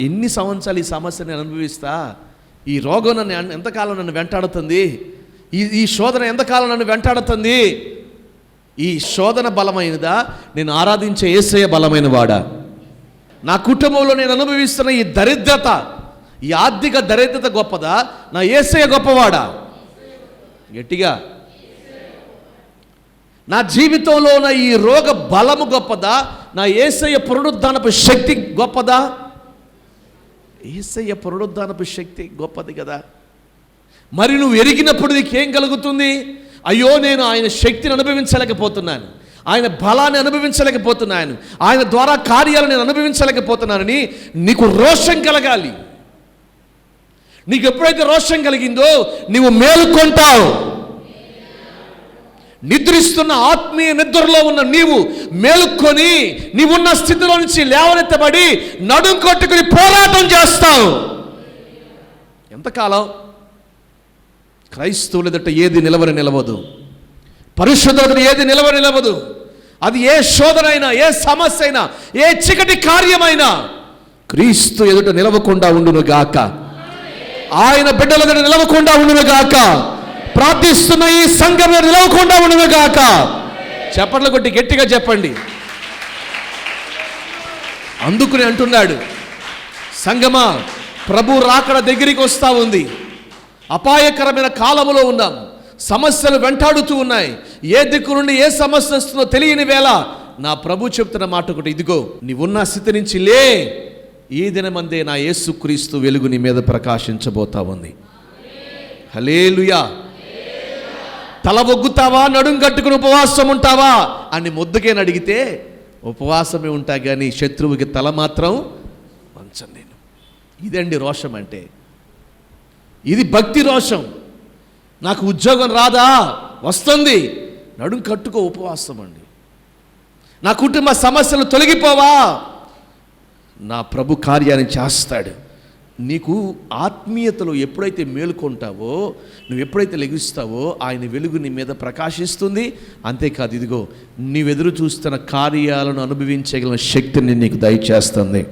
ఎన్ని సంవత్సరాలు ఈ సమస్య నేను అనుభవిస్తా? ఈ రోగం నన్ను ఎంతకాలం నన్ను వెంటాడుతుంది? ఈ ఈ శోధన ఎంతకాలం నన్ను వెంటాడుతుంది? ఈ శోధన బలమైనదా? నేను ఆరాధించే ఏసయ బలమైన వాడా? నా కుటుంబంలో నేను అనుభవిస్తున్న ఈ దరిద్రత ఈ ఆర్థిక దరిద్రత గొప్పదా? నా ఏసయ గొప్పవాడా? గట్టిగా. నా జీవితంలో ఉన్న ఈ రోగ బలము గొప్పదా? నా ఏసయ పునరుద్ధానపు శక్తి గొప్పదా? ఏసయ్య పునరుద్ధానపు శక్తి గొప్పది కదా. మరి నువ్వు ఎరిగినప్పుడు నీకేం కలుగుతుంది? అయ్యో నేను ఆయన శక్తిని అనుభవించలేకపోతున్నాను. ఆయన బలాన్ని అనుభవించలేకపోతున్నాను. ఆయన ద్వారా కార్యాలు నేను అనుభవించలేకపోతున్నానని నీకు రోషం కలగాలి. నీకు ఎప్పుడైతే రోషం కలిగిందో నీవు మేలుకొంటావు. నిద్రిస్తున్న ఆత్మీయ నిద్రలో ఉన్న నీవు మేలుకొని నీవున్న స్థితిలో నుంచి లేవనెత్తబడి నడుం కొట్టుకుని పోరాటం చేస్తావు. ఎంతకాలం? క్రైస్తవుల ఎదుట ఏది నిలవని నిలవదు. పరిశుద్ధత ఏది నిలవని నిలవదు. అది ఏ శోధనైనా ఏ సమస్య అయినా ఏ చికటి కార్యమైనా క్రీస్తు ఎదుట నిలవకుండా ఉండును గాక ఆయన బిడ్డల ఎదుట నిలవకుండా ఉండును గాక ప్రార్థిస్తున్న ఈ సంఘం నిలవకుండా ఉండదు గాక. చెప్పట్లు కొట్టి గట్టిగా చెప్పండి. అందుకుని అంటున్నాడు సంగమా ప్రభు రాకడ దగ్గరికి వస్తా ఉంది. అపాయకరమైన కాలములో ఉన్నాం. సమస్యలు వెంటాడుతూ ఉన్నాయి. ఏ దిక్కు నుండి ఏ సమస్య వస్తుందో తెలియని వేళ నా ప్రభు చెప్తున్న మాట ఒకటి ఇదిగో నీవున్న స్థితి నుంచి లే. ఈ దినమందే నా యేసుక్రీస్తు వెలుగు నీ మీద ప్రకాశించబోతా ఉంది. హలేలుయా తల ఒగ్గుతావా నడుం కట్టుకుని ఉపవాసం ఉంటావా? అని ముద్దుకేని అడిగితే ఉపవాసమే ఉంటా కానీ శత్రువుకి తల మాత్రం వంచను నేను. ఇదండి రోషం అంటే. ఇది భక్తి రోషం. నాకు ఉద్యోగం రాదా? వస్తుంది. నడుం కట్టుకో ఉపవాసం అండి. నా కుటుంబ సమస్యలు తొలగిపోవా? నా ప్రభు కార్యాన్ని చేస్తాడు. నీకు ఆత్మీయతలో ఎప్పుడైతే మేలుకుంటావో నువ్వు ఎప్పుడైతే లెగుస్తావో ఆయన వెలుగు నీ మీద ప్రకాశిస్తుంది. అంతేకాదు ఇదిగో నీవెదురు చూస్తున్న కార్యాలను అనుభవించగల శక్తిని నీకు దయచేస్తుంది.